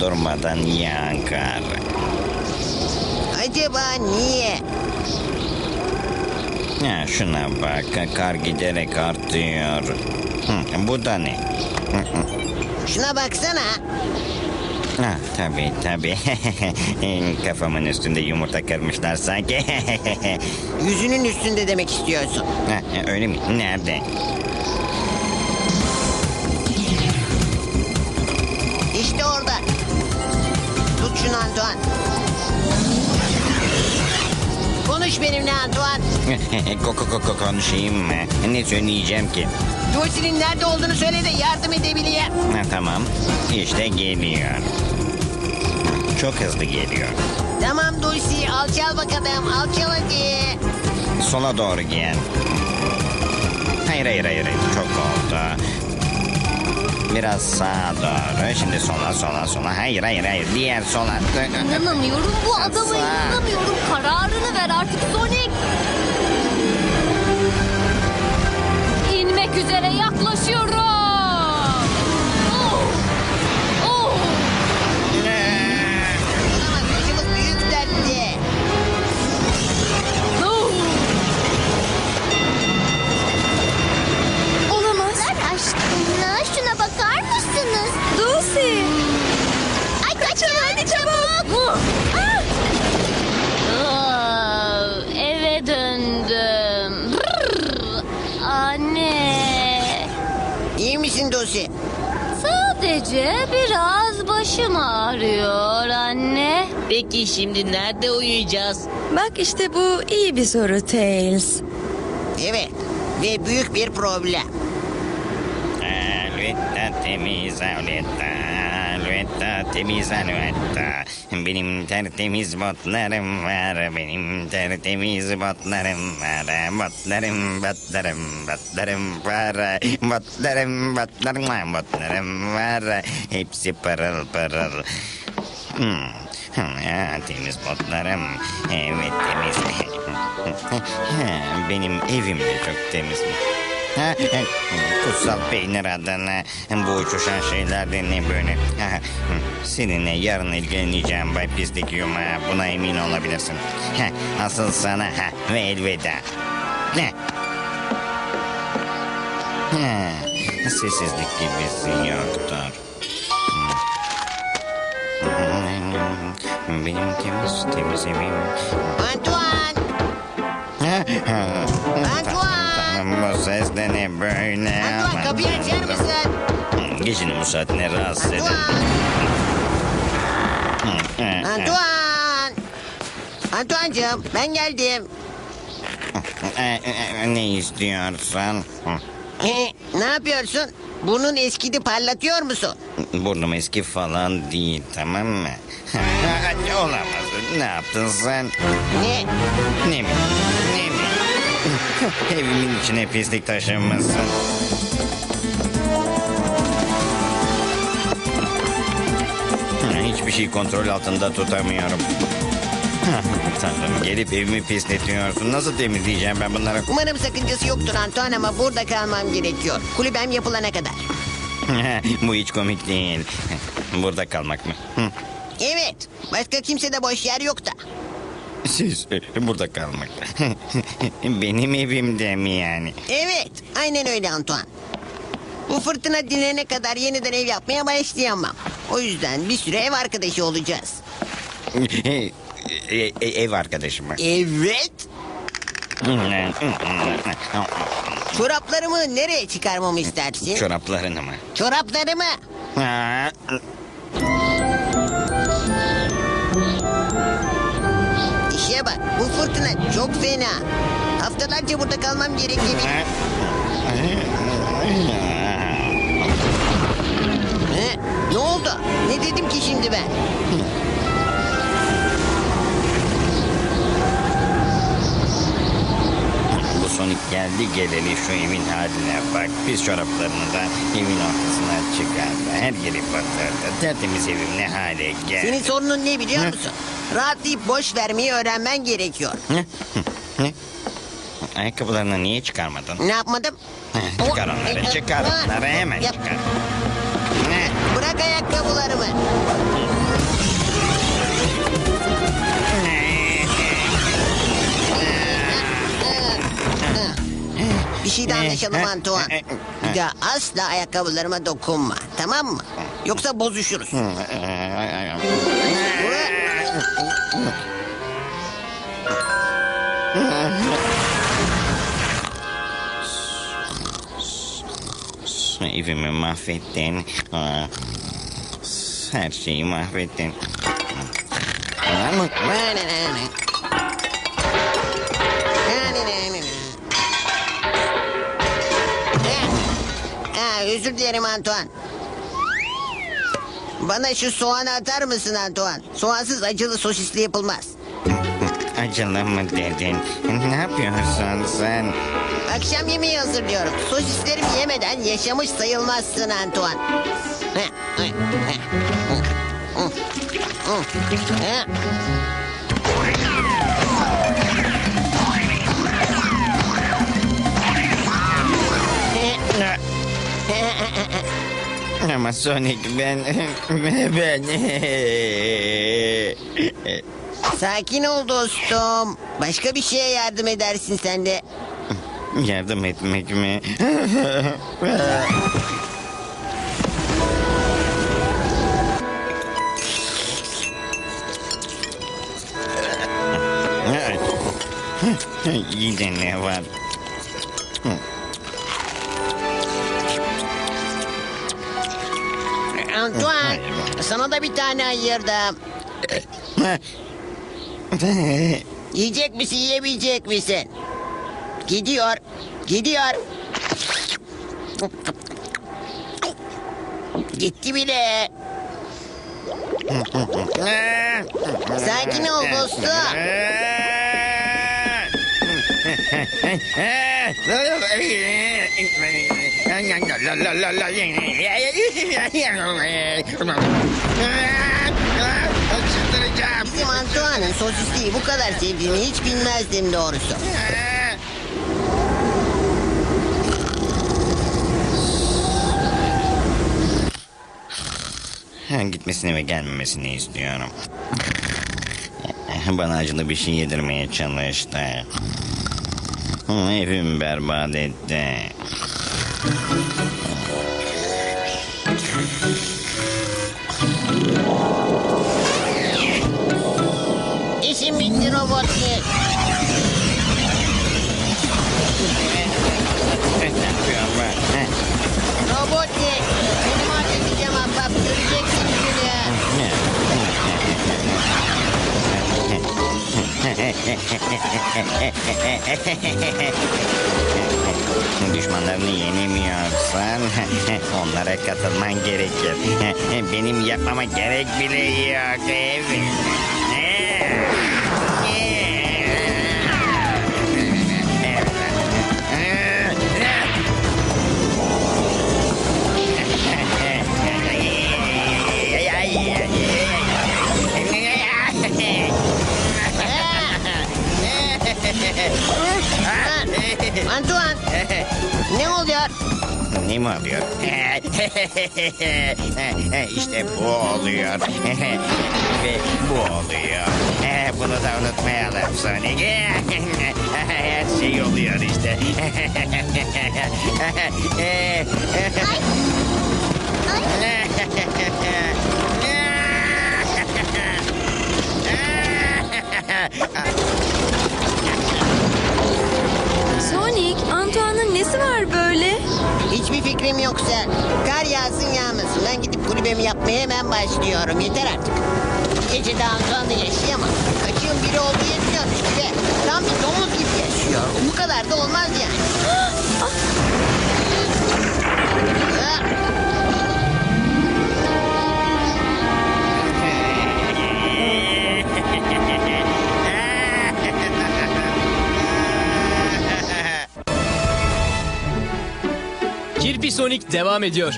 Durmadan yağan kar. Acaba niye? Ya şuna bak. Kar giderek artıyor. Hı, bu da ne? Şuna baksana. Ha, tabii tabii. Kafamın üstünde yumurta kırmışlar sanki. Yüzünün üstünde demek istiyorsun. Ha, öyle mi? Nerede? Şunu Antoine. Konuş benimle Antoine. Koko koko konuşayım mı? Ne söyleyeceğim ki? Dulce'nin nerede olduğunu söyle de yardım edebileyim. Ha, tamam. İşte geliyor. Çok hızlı geliyor. Tamam Dulce alçal bakalım alçal hadi. Sola doğru gel. Hayır hayır hayır. hayır. Çok oldu. Biraz sağa doğru. Şimdi sola sola sola. Hayır hayır hayır. Diğer sola. İnanamıyorum bu adama inanamıyorum. Kararını ver artık Sonic. İnmek üzere yaklaşıyorum. Misin Dulce? Sadece biraz başım ağrıyor anne. Peki şimdi nerede uyuyacağız? Bak işte bu iyi bir soru Tails. Evet. Ve büyük bir problem. Alvetta temiz alvetta. Alvetta temiz alvetta. Benim tertemiz botlarım var. Benim tertemiz botlarım var. Botlarım botlarım botlarım var. Botlarım botlarım botlarım var. Hepsi pırıl pırıl. Hmm. Ha, temiz botlarım. Evet temiz. Benim evim de çok temiz. Ha, Kutsal peynir adına bu uçuşan şeyler de ne böyle? Seninle yarın ilgileneceğim Bay Pislik Yuma. Buna emin olabilirsin. Asıl sana ve elveda. Sessizlik gibisi yoktur. Benim temiz temiz evim. Antoine! Bu ses de ne böyle? Kapıyı açar mısın? Gecenin bu saatine rahatsız edin. Antoine! Antoine! Antoine'cığım ben geldim. Ne istiyorsan? Ee, ne yapıyorsun? Burnun eskidi parlatıyor musun? Burnum eski falan değil tamam mı? Olamaz. Ne yaptın sen? Ne? Ne mi? Ne mi? Evimin içine pislik taşımışsın. Hiçbir şey kontrol altında tutamıyorum. Tanrım gelip evimi pisletiyorsun. Nasıl temizleyeceğim ben bunları? Umarım sakıncası yoktur Antoine ama burada kalmam gerekiyor. Kulübem yapılana kadar. Bu hiç komik değil. Burada kalmak mı? Evet. Başka kimse de boş yer yok da. Siz e, burada kalmak. Benim evimde mi yani? Evet. Aynen öyle Antoine. Bu fırtına dinene kadar yeniden ev yapmaya başlayamam. O yüzden bir süre ev arkadaşı olacağız. E, e, e, ev arkadaşım mı? Evet. Çoraplarımı nereye çıkarmamı istersin? Çoraplarını mı? Çoraplarımı. İşe bak bu fırtına çok fena. Haftalarca burada kalmam gerekebilir. He? Ne oldu? Ne dedim ki şimdi ben? Bu Sonic geldi geleli şu evin haline bak. Pis çoraplarını da evin ortasına çıkardı. Her yeri batırdı. Tertemiz evim ne hale geldi. Senin sorunun ne biliyor musun? Rahatlayıp boş vermeyi öğrenmen gerekiyor. Ne? Ne? Ayakkabılarını niye çıkarmadın? Ne yapmadım? Heh, çıkar onları, çıkar onları hemen Yap. çıkar. Ne? Bırak ayakkabılarımı. Bir şeyde anlaşalım Antoine. Bir daha asla ayakkabılarıma dokunma. Tamam mı? Yoksa bozuşuruz. Evimi mahvettin. Her şeyi mahvettin. Özür dilerim Antoine. Bana şu soğanı atar mısın Antoine? Soğansız acılı sosisli yapılmaz. Acılı mı dedin? Ne yapıyorsun sen? Akşam yemeği hazırlıyorum. Sosislerimi yemeden yaşamış sayılmazsın Antoine. Ama Sonic ben... Ben... Sakin ol dostum. Başka bir şeye yardım edersin sen de. Yardım etmek mi? Yine ne var? Antoine, sana da bir tane ayırdım. Yiyecek misin, yiyemeyecek misin? Gidiyor, gidiyor. Gitti bile. Sakin ol dostum. Bizim Antoine'ın sosisliği bu kadar sevdiğimi hiç bilmezdim doğrusu. Gitmesini ve gelmemesini istiyorum. Bana acılı bir şey yedirmeye çalıştı. Evimi berbat etti. İşim bitti Robotnik. Ne Düşmanlarını yenemiyorsan onlara katılman gerekir. Benim yapmama gerek bile yok. Antoine. işte bu oluyor. Ve bu oluyor. Bunu da unutmayalım Sonic. Her şey oluyor işte. Sonic, Antoine'ın nesi var böyle? Hiçbir fikrim yok sen. Kar yağsın yağmasın. Ben gidip kulübemi yapmaya hemen başlıyorum. Yeter artık. Gece de Antoine'la yaşayamam. Kaçığın biri olduğu yetmiyormuş gibi. Tam bir domuz gibi yaşıyor. Bu kadar da olmaz yani. Ah! Episonic devam ediyor. Hmm.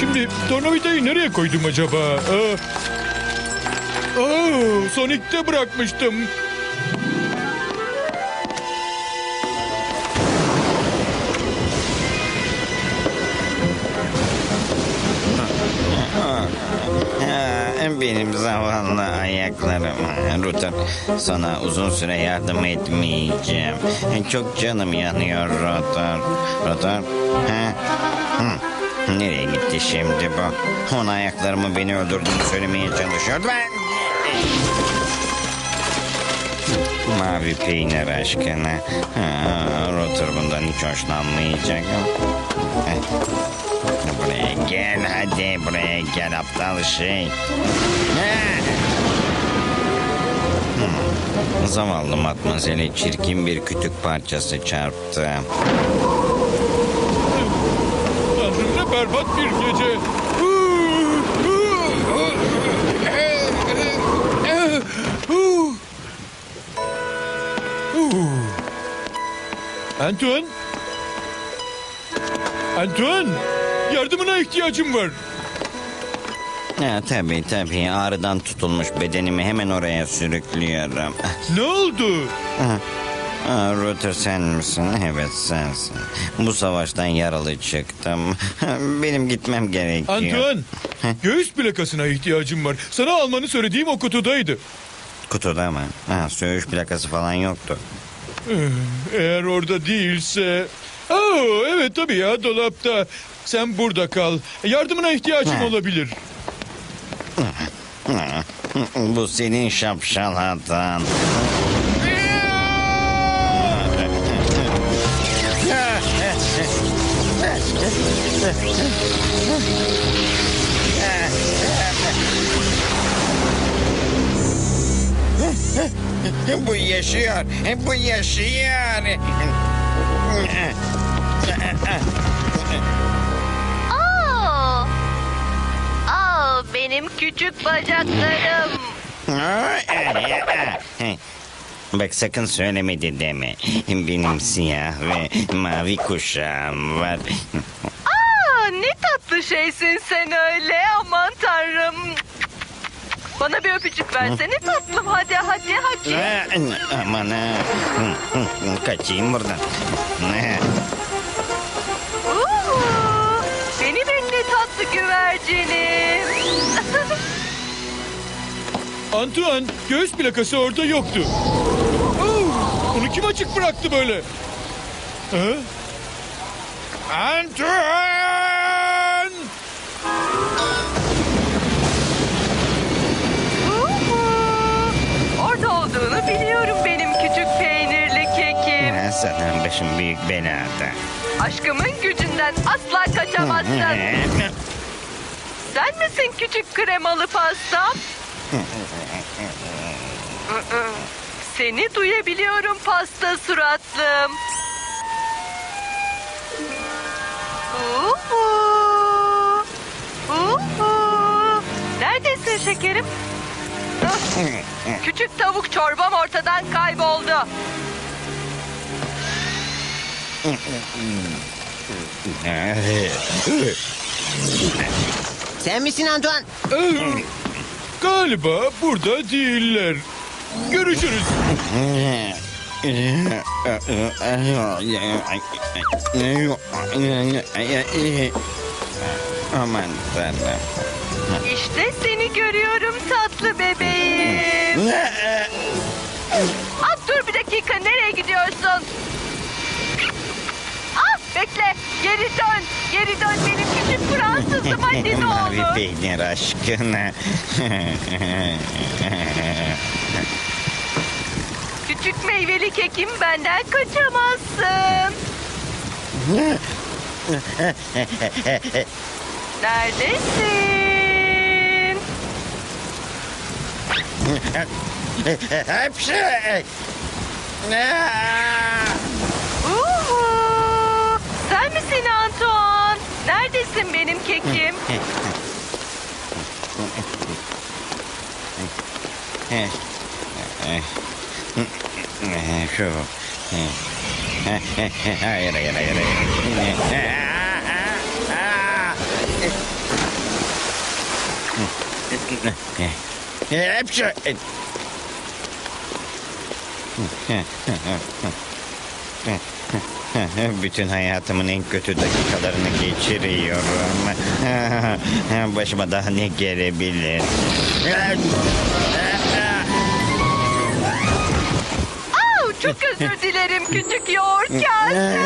Şimdi tornavidayı nereye koydum acaba? Aa, aa, Sonic'te bırakmıştım. Benim zavallı ayaklarım. Ruter, sana uzun süre yardım etmeyeceğim. Çok canım yanıyor Ruter. Ruter, ha? Hı. Nereye gitti şimdi bu? Ona ayaklarımı beni öldürdüğünü söylemeye çalışıyordu. Ben... Mavi peynir aşkına. Ha, Ruter bundan hiç hoşlanmayacak. Heh. Buraya gel hadi buraya gel aptal şey. Ha! Hmm. Zavallı matmazele çirkin bir kütük parçası çarptı. Tanrım ne berbat bir gece. Antoine? Antoine? Yardımına ihtiyacım var. Ha, tabii tabii ağrıdan tutulmuş bedenimi hemen oraya sürüklüyorum. Ne oldu? Aa, Ruther sen misin? Evet sensin. Bu savaştan yaralı çıktım. Benim gitmem gerekiyor. Antoine, göğüs plakasına ihtiyacım var. Sana almanı söylediğim o kutudaydı. Kutuda mı? Ha, söğüş plakası falan yoktu. Eğer orada değilse... Oo, evet tabii ya dolapta. Sen burada kal. Yardımına ihtiyacım olabilir. Bu senin şapşal hatan. Bu yaşıyor. Bu yaşıyor. Aa! Aa, benim küçük bacaklarım. Bak sakın söylemedi deme. Benim siyah ve mavi kuşağım var. Aa, ne tatlı şeysin sen öyle aman tanrım. Bana bir öpücük versene tatlım hadi hadi hadi. Ha, Aman ha. Kaçayım buradan. Uhu, beni bekle tatlı güvercinim. Antoine, göğüs plakası orada yoktu. Oo, onu kim açık bıraktı böyle? Ha? Antoine! Zaten başım büyük belada. Aşkımın gücünden asla kaçamazsın. Sen misin küçük kremalı pastam? Seni duyabiliyorum pasta suratlım. Uhu. Uhu. Neredesin şekerim? Ah, Küçük tavuk çorbam ortadan kayboldu. Sen misin Antoine? Galiba burada değiller. Görüşürüz. Aman tanrım. İşte seni görüyorum tatlı bebeğim. Ah dur bir dakika nereye gidiyorsun? Bekle geri dön. Geri dön benim küçük Fransızım hadi ne Mavi peynir aşkına. Küçük meyveli kekim benden kaçamazsın. Neredesin? Hepsi. Uhu. Sen misin Antoine? Neredesin benim kekim? Şu. Hayır hayır hayır. hayır. Hepsi. Bütün hayatımın en kötü dakikalarını geçiriyorum. Başıma daha ne gelebilir? Au, çok özür dilerim küçük yoğurt kasem.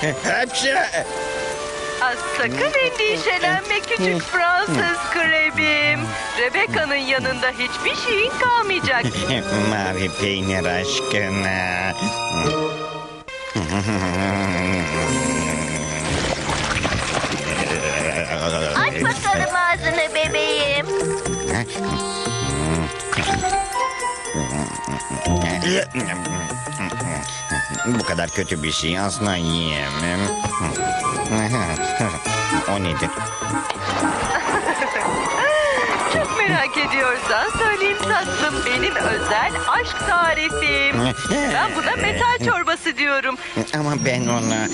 Hepsi. Az sakın endişelenme küçük Fransız krebim. Rebecca'nın yanında hiçbir şeyin kalmayacak. Mavi peynir aşkına. Aç bakalım ağzını bebeğim. Bu kadar kötü bir şey asla yiyemem. O nedir? Çok merak ediyorsan söyleyeyim tatlım. Benim özel aşk tarifim. Ben buna metal çorbası diyorum. Ama ben ona...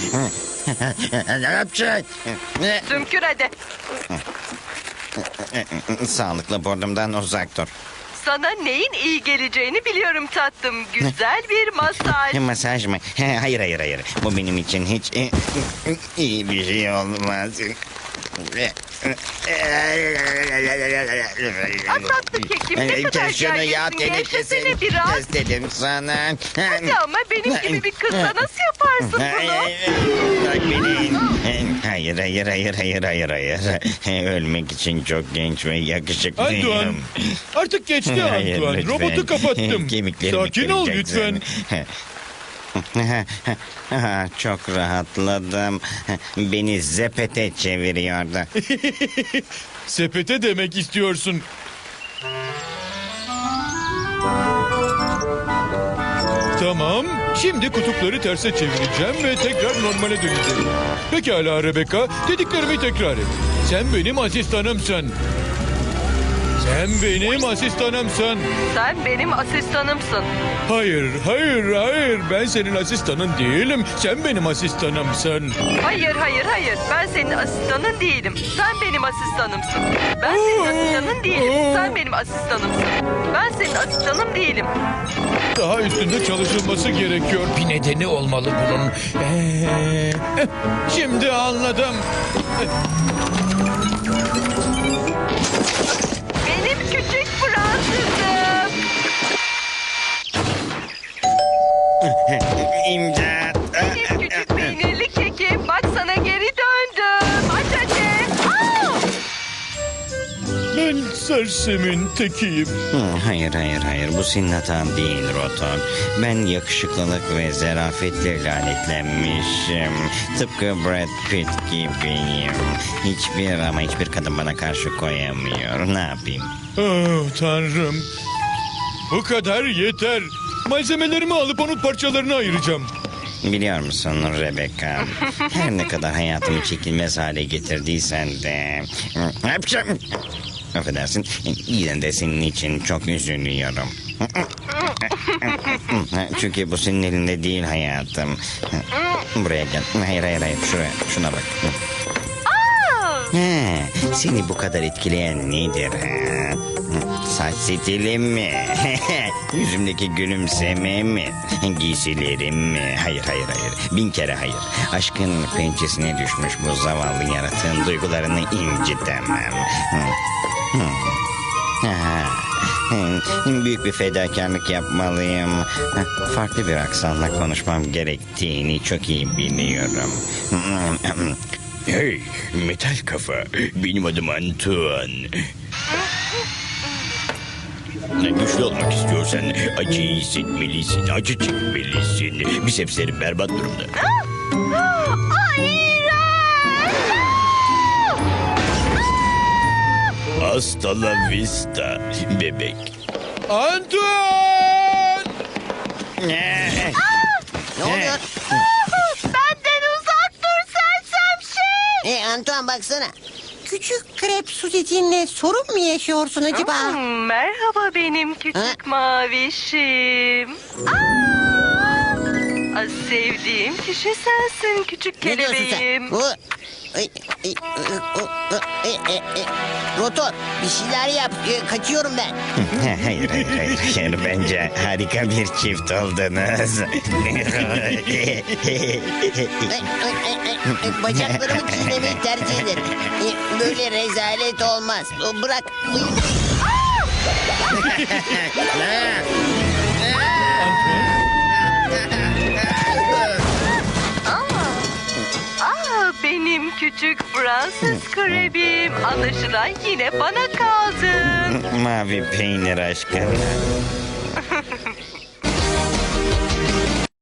Sümkür hadi. Sağlıklı burnumdan uzak dur. Sana neyin iyi geleceğini biliyorum tatlım. Güzel bir masaj. Masaj mı? Hayır hayır hayır. Bu benim için hiç iyi bir şey olmaz. Tatlı kekim ne kadar şunu ya gerginsin. Gevşesene biraz. Kes dedim sana. Hadi ama benim gibi bir kızla nasıl yaparsın bunu? Bırak beni. Hayır hayır hayır hayır hayır hayır. Ölmek için çok genç ve yakışıklıyım. Antoine. Artık geçti Hayır, Antoine. lütfen. Robotu kapattım. Kemiklerimi Sakin ol lütfen. Çok rahatladım. Beni zepete çeviriyordu. Sepete demek istiyorsun. Tamam. Şimdi kutupları terse çevireceğim ve tekrar normale döneceğim. Pekala Rebecca. Dediklerimi tekrar et. Sen benim asistanımsın. Sen benim asistanımsın. Sen benim asistanımsın. Hayır, hayır, hayır. Ben senin asistanın değilim. Sen benim asistanımsın. Hayır hayır hayır. Ben senin asistanın değilim. Sen benim asistanımsın. Ben senin asistanın değilim. Sen benim asistanımsın. Ben senin asistanım değilim. Daha üstünde çalışılması gerekiyor. Bir nedeni olmalı bunun. Ee, şimdi anladım. İmdat. Benim küçük peynirli kekim. Bak sana geri döndüm. Aç hadi. Au! Ben sersemin tekiyim. Hı, Hayır hayır hayır bu senin hatan değil Rotor. Ben yakışıklılık ve zarafetle lanetlenmişim. Tıpkı Brad Pitt gibiyim. Hiçbir ama hiçbir kadın bana karşı koyamıyor. Ne yapayım? Oh tanrım. Bu kadar yeter. Malzemelerimi alıp onun parçalarına ayıracağım. Biliyor musun Rebecca? Her ne kadar hayatımı çekilmez hale getirdiysen de... Affedersin. Yine de senin için çok üzülüyorum. Çünkü bu senin elinde değil hayatım. Buraya gel. Hayır hayır hayır. Şuraya. Şuna bak. He, seni bu kadar etkileyen nedir? ha? Saç stilim mi? Yüzümdeki gülümseme mi? Giysilerim mi? Hayır hayır hayır. Bin kere hayır. Aşkın pençesine düşmüş bu zavallı yaratığın duygularını incitemem. Büyük bir fedakarlık yapmalıyım. Farklı bir aksanla konuşmam gerektiğini çok iyi biliyorum. Hey metal kafa benim adım Antoine. Güçlü olmak istiyorsan acıyı hissetmelisin, acı çekmelisin. Bisepslerim berbat durumda. Hasta la vista bebek. Antoine! Ne oluyor? Benden uzak dur sersem şey. E Antoine baksana. Küçük krep suzitinle sorun mu yaşıyorsun acaba? Hmm, merhaba benim küçük mavişim. Aa! Aa, Sevdiğim kişi sensin küçük Ne diyorsun sen? kelebeğim. Bu, Rotor bir şeyler yap. Ee, Kaçıyorum ben. hayır, hayır, hayır, hayır. Bence harika bir çift oldunuz. Bacaklarımı çiğnemeyi tercih ederim. Ee, Böyle rezalet olmaz. Bırak. benim küçük Fransız krebim. Anlaşılan yine bana kaldın. Mavi peynir aşkına.